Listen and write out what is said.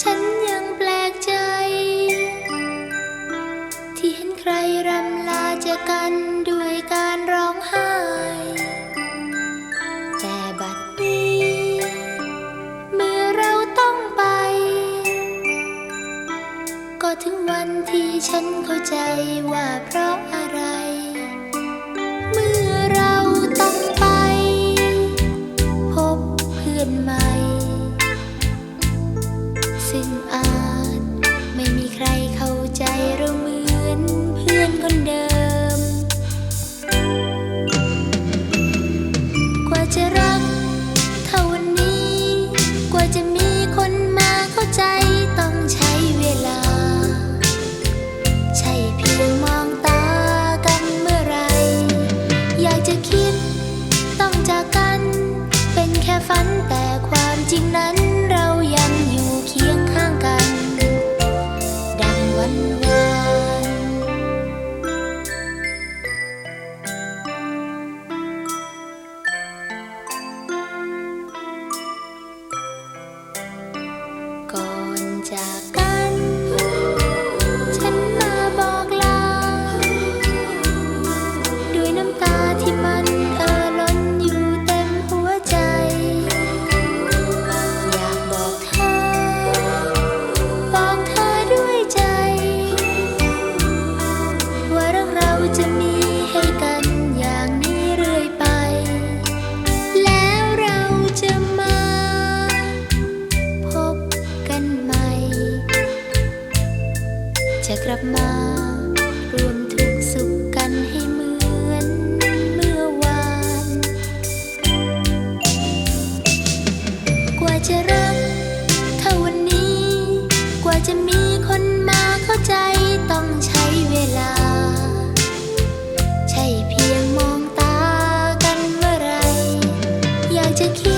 ฉันยังแปลกใจ ที่เห็นใครรำลาจะกันด้วยการร้องไห้ แต่บัดนี้ เมื่อเราต้องไป ก็ถึงวันที่ฉันเข้าใจว่าเพราะอะไร đơn. đời กลับมา รวมทุกสุขกันให้เหมือนเมื่อวาน กว่าจะรักถ้าวันนี้ กว่าจะมีคนมาเข้าใจต้องใช้เวลา ใช่เพียงมองตากันเมื่อไร อยากจะคิด